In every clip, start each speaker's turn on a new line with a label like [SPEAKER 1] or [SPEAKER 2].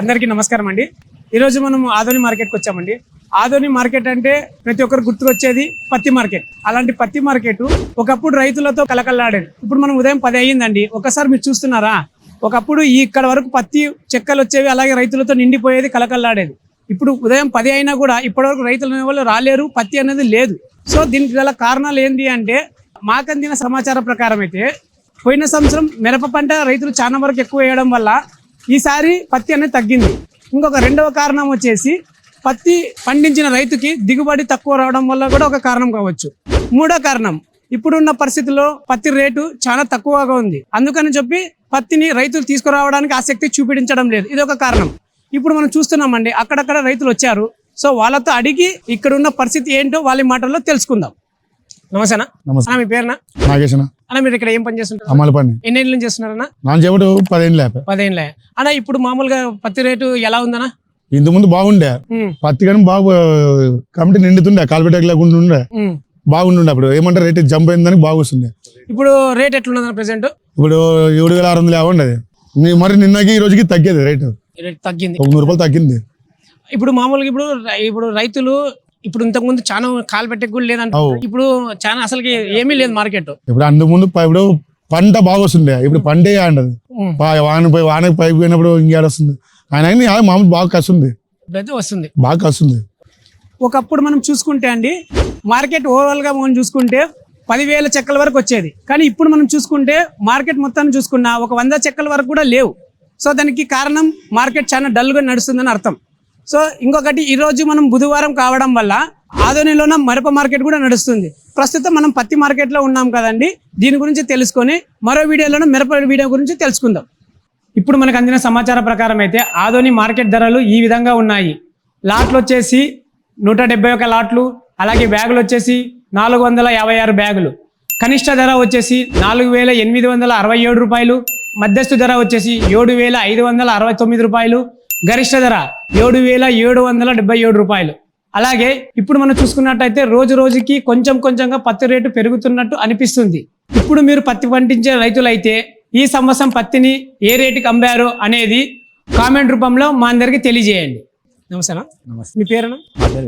[SPEAKER 1] అందరికీ నమస్కారం అండి. ఈరోజు మనం ఆదోని మార్కెట్కి వచ్చామండి. ఆదోని మార్కెట్ అంటే ప్రతి ఒక్కరు గుర్తుకొచ్చేది పత్తి మార్కెట్. అలాంటి పత్తి మార్కెట్ ఒకప్పుడు రైతులతో కలకల్లాడేది ఇప్పుడు మనం ఉదయం పది అయ్యిందండి. ఒకసారి మీరు చూస్తున్నారా? ఒకప్పుడు ఇక్కడ వరకు పత్తి చెక్కలు వచ్చేవి అలాగే రైతులతో నిండిపోయేది కలకల్లాడేది ఇప్పుడు ఉదయం పది అయినా కూడా ఇప్పటివరకు రైతులు అనే వాళ్ళు రాలేరు పత్తి అనేది లేదు. సో దీనికి గల కారణాలు ఏంటి అంటే మాకందిన సమాచారం ప్రకారం అయితే పోయిన సంవత్సరం మిరప పంట రైతులు చాలా వరకు ఎక్కువ వేయడం వల్ల ఈసారి పత్తి అనేది తగ్గింది. ఇంకొక రెండవ కారణం వచ్చేసి పత్తి పండించిన రైతుకి దిగుబడి తక్కువ రావడం వల్ల కూడా ఒక కారణం కావచ్చు. మూడో కారణం ఇప్పుడున్న పరిస్థితుల్లో పత్తి రేటు చాలా తక్కువగా ఉంది. అందుకని చెప్పి పత్తిని రైతులు తీసుకురావడానికి ఆసక్తి చూపించడం లేదు. ఇది ఒక కారణం. ఇప్పుడు మనం చూస్తున్నామండి అక్కడక్కడ రైతులు వచ్చారు. సో వాళ్ళతో అడిగి ఇక్కడ ఉన్న పరిస్థితి ఏంటో వాళ్ళ మాటల్లో తెలుసుకుందాం. నమస్తేనా మీ పేరునా
[SPEAKER 2] నాగేశన
[SPEAKER 1] అన్న మీరు ఇక్కడ ఏం పని చేస్తుంటారు?
[SPEAKER 2] అమలు పని.
[SPEAKER 1] ఎన్ని ఏళ్ళ నుంచి చేస్తున్నారన్నా?
[SPEAKER 2] నా చెబుడు పదేళ్ళు లేప.
[SPEAKER 1] పదేళ్ళే అన్న ఇప్పుడు మామూలుగా పత్తి రేటు ఎలా ఉందన్నా?
[SPEAKER 2] ఇంత ముందు బాగుండే.
[SPEAKER 1] ఉమ్,
[SPEAKER 2] పత్తి కానీ బాగా కమిటీ నిండుతుండే కాల్పెట్టకు లేకుండా ఉండే
[SPEAKER 1] ఉమ్.
[SPEAKER 2] బాగుండే అప్పుడు. ఏమంటారు రేట్ జంప్ అయిందని బాగా
[SPEAKER 1] ఇప్పుడు రేట్ ఎట్లున్నదన్న ప్రెసెంట్
[SPEAKER 2] ఇప్పుడు ఏడు వేల ఆరు వందలు యాభై ఉండదు మరి నిన్నకి ఈ రోజుకి తగ్గేది రేటు.
[SPEAKER 1] రేట్ తగ్గింది.
[SPEAKER 2] ఒక నూరు రూపాయలు తగ్గింది.
[SPEAKER 1] ఇప్పుడు మామూలుగా ఇప్పుడు రై- ఇప్పుడు రైతులు ఇప్పుడు ఇంతకు ముందు చాలా కాలు పెట్టే కూడా లేదంట. ఇప్పుడు చాలా అసలుకి ఏమీ లేదు మార్కెట్.
[SPEAKER 2] ఇప్పుడు అంతకు ముందు ప- ఇప్పుడు పంట బాగా వస్తుండే. ఇప్పుడు పంటే అంటది. వాన పోయి వానకి పైకి పోయినప్పుడు ఇంకేడ వస్తుంది? ఆయన మామూలు బాగా కస్తుంది.
[SPEAKER 1] ఇప్పుడైతే వస్తుంది.
[SPEAKER 2] బాగా కస్తుంది.
[SPEAKER 1] ఒకప్పుడు మనం చూసుకుంటే అండి మార్కెట్ ఓవరాల్గా మనం చూసుకుంటే పదివేల చెక్కల వరకు వచ్చేది. కానీ ఇప్పుడు మనం చూసుకుంటే మార్కెట్ మొత్తాన్ని చూసుకున్నా ఒక వంద చెక్కల వరకు కూడా లేవు. సో దానికి కారణం మార్కెట్ చాలా డల్గా నడుస్తుందని అర్థం. సో ఇంకొకటి ఈరోజు మనం బుధవారం కావడం వల్ల ఆదోనిలోన మరప మార్కెట్ కూడా నడుస్తుంది. ప్రస్తుతం మనం పత్తి మార్కెట్లో ఉన్నాం కదండి. దీని గురించి తెలుసుకొని మరో వీడియోలోనూ మిరప వీడియో గురించి తెలుసుకుందాం. ఇప్పుడు మనకు అందిన సమాచారం ప్రకారం అయితే ఆదోని మార్కెట్ ధరలు ఈ విధంగా ఉన్నాయి. లాట్లు వచ్చేసి నూట డెబ్బై ఒక లాట్లు అలాగే బ్యాగులు వచ్చేసి నాలుగు వందల యాభై ఆరు బ్యాగులు. కనిష్ట ధర వచ్చేసి నాలుగు వేల ఎనిమిది వందల అరవై ఏడు రూపాయలు మధ్యస్థు ధర వచ్చేసి ఏడు వేల ఐదు వందల అరవై తొమ్మిది రూపాయలు గరిష్ట ధర ఏడు వేల ఏడు వందల డెబ్బై ఏడు రూపాయలు. అలాగే ఇప్పుడు మనం చూసుకున్నట్టయితే రోజు రోజుకి కొంచెం కొంచెంగా పత్తి రేటు పెరుగుతున్నట్టు అనిపిస్తుంది. ఇప్పుడు మీరు పత్తి పండించే రైతులైతే ఈ సంవత్సరం పత్తిని ఏ రేటుకి అమ్మారో అనేది కామెంట్ రూపంలో మా అందరికి తెలియజేయండి. నమస్తేనా?
[SPEAKER 3] నమస్తే.
[SPEAKER 1] మీ
[SPEAKER 3] పేరు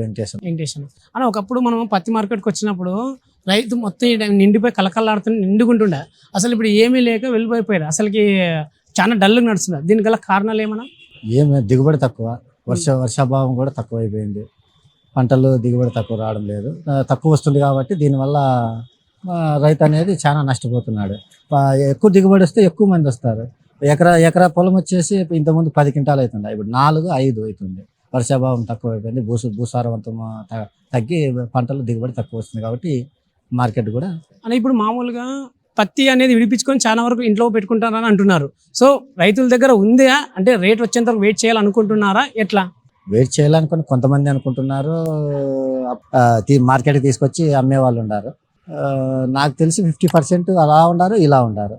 [SPEAKER 3] వెంకటేశ్వర
[SPEAKER 1] వెంకటేశ్వర అన్న. ఒకప్పుడు మనం పత్తి మార్కెట్కి వచ్చినప్పుడు రైతు మొత్తం నిండిపోయి కలకల్లాడుతూ నిండుకుంటుండే. అసలు ఇప్పుడు ఏమీ లేక వెళ్ళిపోయిపోయారు. అసలుకి చాలా డల్గా నడుస్తుంది. దీనికి గల కారణాలు ఏమన్నా?
[SPEAKER 3] ఏం దిగుబడి తక్కువ. వర్ష వర్షాభావం కూడా తక్కువైపోయింది. పంటలు దిగుబడి తక్కువ రావడం లేదు. తక్కువ వస్తుంది కాబట్టి దీనివల్ల రైతు అనేది చాలా నష్టపోతున్నాడు. ఎక్కువ దిగుబడి వస్తే ఎక్కువ మంది వస్తారు. ఎకరా ఎకరా పొలం వచ్చేసి ఇంతకుముందు పది క్వింటాలు అవుతుంది. ఇప్పుడు నాలుగు ఐదు అవుతుంది. వర్షాభావం తక్కువ అయిపోయింది భూసు భూసారవంతం తగ్గి పంటలు దిగుబడి తక్కువ వస్తుంది కాబట్టి మార్కెట్ కూడా
[SPEAKER 1] ఇప్పుడు మామూలుగా పత్తి అనేది విడిపించుకొని చాలా వరకు ఇంట్లో పెట్టుకుంటారని అంటున్నారు. సో రైతుల దగ్గర ఉందా? అంటే రేట్ వచ్చేంత వరకు వెయిట్ చేయాలనుకుంటున్నారా? ఎట్లా?
[SPEAKER 3] వెయిట్ చేయాలనుకుని కొంతమంది అనుకుంటున్నారు. మార్కెట్కి తీసుకొచ్చి అమ్మే వాళ్ళు ఉన్నారు నాకు తెలిసి ఫిఫ్టీ పర్సెంట్ అలా ఉన్నారు ఇలా ఉన్నారు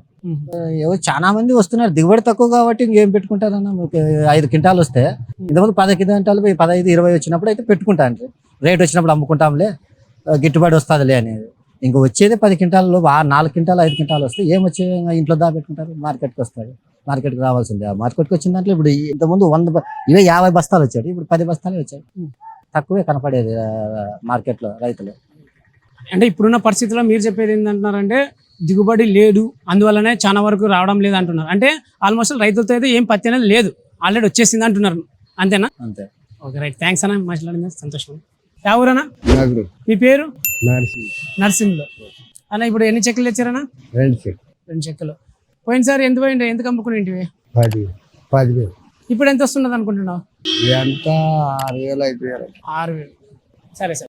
[SPEAKER 3] ఎవరు చాలా మంది వస్తున్నారు. దిగుబడి తక్కువ కాబట్టి ఇంకేం పెట్టుకుంటారన్న ఐదు క్వింటాలు వస్తే. ఇంతకుముందు పది క్వింటాలు పదహైదు ఇరవై వచ్చినప్పుడు అయితే పెట్టుకుంటాను రేట్ వచ్చినప్పుడు అమ్ముకుంటాంలే. గిట్టుబాటు వస్తుందిలే అనేది. ఇంక వచ్చేది పది క్వింటాలు ఆ నాలుగు క్వింటాలు ఐదు క్వింటాలు వస్తే ఏం వచ్చే ఇంకా ఇంట్లో దా పెట్టుకుంటారు? మార్కెట్కి వస్తుంది మార్కెట్కి రావాల్సిందే. ఆ మార్కెట్కి వచ్చిన దాంట్లో ఇప్పుడు ఇంతకుముందు వంద ఇవే యాభై బస్తాలు వచ్చాయి. ఇప్పుడు పది బస్తాలే వచ్చాయి. తక్కువే కనపడేది మార్కెట్లో రైతులు.
[SPEAKER 1] అంటే ఇప్పుడున్న పరిస్థితుల్లో మీరు చెప్పేది ఏంటంటున్నారంటే దిగుబడి లేదు. అందువల్లనే చాలా వరకు రావడం లేదు అంటున్నారు. అంటే ఆల్మోస్ట్ రైతులతో అయితే ఏం పత్తి అనేది లేదు. ఆల్రెడీ వచ్చేసింది అంటున్నారు. అంతేనా?
[SPEAKER 3] అంతే.
[SPEAKER 1] Okay right. థ్యాంక్స్ అన్న మాట్లాడింది సంతోషం. యా ఊరన్నా? మీ పేరు? నర్సింగ్లో. అన్న ఇప్పుడు ఎన్ని చెక్కులు తెచ్చారన్నా? రెండు చెక్కులు. పోయినసారి ఎంత పోయింది ఎందుకు అమ్ముకుని ఇంటివి
[SPEAKER 2] పది పది వేలు.
[SPEAKER 1] ఇప్పుడు ఎంత వస్తున్నది అనుకుంటున్నావు?
[SPEAKER 2] ఎంత? ఆరు వేలు ఐదు వేలు
[SPEAKER 1] ఆరు వేలు. సరే సరే.